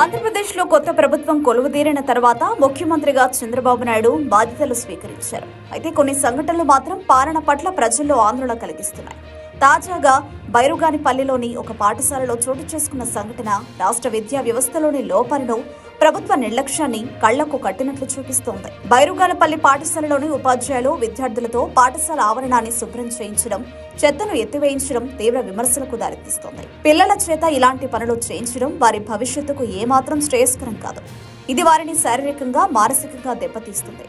ఆంధ్రప్రదేశ్లో కొత్త ప్రభుత్వం కొలువుదీరిన తర్వాత ముఖ్యమంత్రిగా చంద్రబాబు నాయుడు బాధ్యతలు స్వీకరించారు. అయితే కొన్ని సంఘటనలు మాత్రం పాలన పట్ల ప్రజల్లో ఆందోళన కలిగిస్తున్నాయి. తాజాగా బైరుగానిపల్లిలోని ఒక పాఠశాలలో చోటు చేసుకున్న సంఘటన రాష్ట్ర విద్యా వ్యవస్థలోని లోపాలను ప్రభుత్వ నిర్లక్ష్యాన్ని కళ్ళకు కట్టినట్లు చూపిస్తోంది. బైరుగాలపల్లి పాఠశాలలోని ఉపాధ్యాయులు విద్యార్థులతో పాఠశాల ఆవరణాన్ని శుభ్రం చేయించడం చెత్తను ఎత్తివేయించడం తీవ్ర విమర్శలకు దారితీస్తోంది. పిల్లల చేత ఇలాంటి పనులు చేయించడం వారి భవిష్యత్తుకు ఏమాత్రం శ్రేయస్కరం కాదు. ఇది వారిని శారీరకంగా మానసికంగా దెబ్బతీస్తుంది.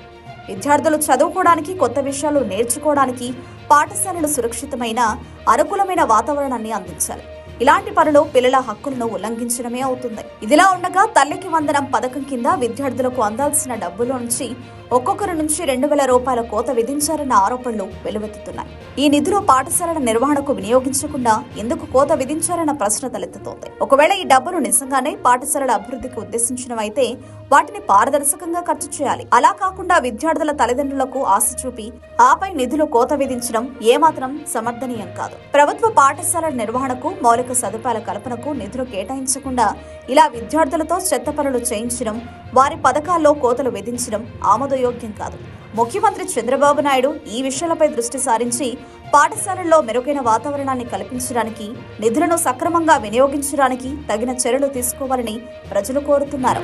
విద్యార్థులు చదువుకోవడానికి కొత్త విషయాలు నేర్చుకోవడానికి పాఠశాలలు సురక్షితమైన అనుకూలమైన వాతావరణాన్ని అందించాలి. ఇలాంటి పనులు పిల్లల హక్కులను ఉల్లంఘించడమే అవుతుంది. ఇదిలా ఉండగా తల్లికి వందనం పథకం కింద విద్యార్థులకు అందాల్సిన డబ్బుల నుంచి ఒక్కొక్కరి నుంచి రెండు వేల రూపాయల కోత విధించారన్న ఆరోపణలు వెలువెత్తుతున్నాయి. ఈ నిధులు పాఠశాలల నిర్వహణకు వినియోగించకుండా ఎందుకు కోత విధించారన్న ప్రశ్న తలెత్తుతోంది. ఒకవేళ ఈ డబ్బులు నిజంగానే పాఠశాలల అభివృద్ధికి ఉద్దేశించినవైతే వాటిని పారదర్శకంగా ఖర్చు చేయాలి. అలా కాకుండా విద్యార్థుల తల్లిదండ్రులకు ఆశ చూపి ఆపై నిధులు కోత విధించడం ఏమాత్రం సమర్థనీయం కాదు. ప్రభుత్వ పాఠశాలల నిర్వహణకు మౌలిక సదుపాయాల కల్పనకు నిధులు కేటాయించకుండా ఇలా విద్యార్థులతో చెత్త పనులు చేయించడం వారి పథకాల్లో కోతలు విధించడం ఆమోదయోగ్యం కాదు. ముఖ్యమంత్రి చంద్రబాబు నాయుడు ఈ విషయాలపై దృష్టి సారించి పాఠశాలల్లో మెరుగైన వాతావరణాన్ని కల్పించడానికి నిధులను సక్రమంగా వినియోగించడానికి తగిన చర్యలు తీసుకోవాలని ప్రజలు కోరుతున్నారు.